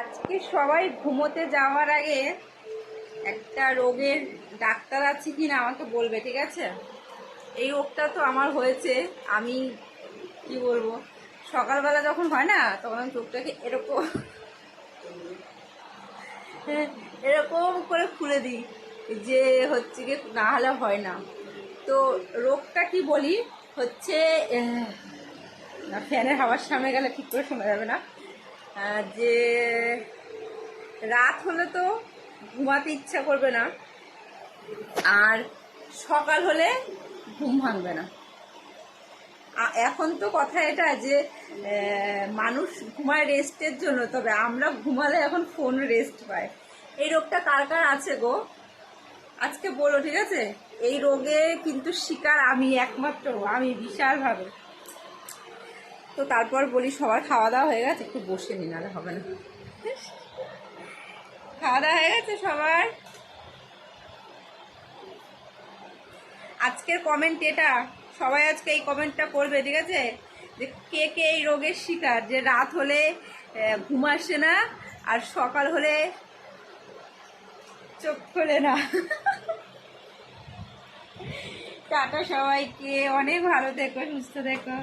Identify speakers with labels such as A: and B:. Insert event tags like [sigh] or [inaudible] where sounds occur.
A: আজকে সবাই ঘুমোতে যাওয়ার আগে একটা রোগের ডাক্তার আছে কি না আমাকে বলবে, ঠিক আছে? এই রোগটা তো আমার হয়েছে, আমি কি বলব? সকালবেলা যখন হয় না, তখন চোখটাকে এরকম [laughs] এরকম করে খুলে দিই যে হচ্ছে কি না হলে হয় না। তো রোগটা কি বলি? হচ্ছে ফ্যানের হাওয়ার সামনে গেলে ঠিক করে শোনা যাবে না। যে রাত হলে তো ঘুমাতে ইচ্ছা করবে না, আর সকাল হলে ঘুম ভাঙবে না। এখন তো কথা এটা যে মানুষ ঘুমায় রেস্টের জন্য, তবে আমরা ঘুমালে এখন ফোন রেস্ট পায়। এই রোগটা কার কার আছে গো? আজকে বলো, ঠিক আছে? এই রোগে কিন্তু শিকার আমি একমাত্র, আমি বিশালভাবে। তো তারপর বলি সবার খাওয়া দাওয়া হয়ে গেছে, একটু বসে নি, নাহলে হবে না। খাওয়া দাওয়া হয়ে গেছে সবার। আজকের কমেন্ট এটা। সবাই আজকে এই কমেন্টটা করবে, ঠিক আছে? যে কে কে এই রোগের শিকার? যে রাত হলে ঘুম আসে না, আর সকাল হলে চোখ খোলে না। টাটা সবাইকে। অনেক ভালো থেকো, সুস্থ থেকো।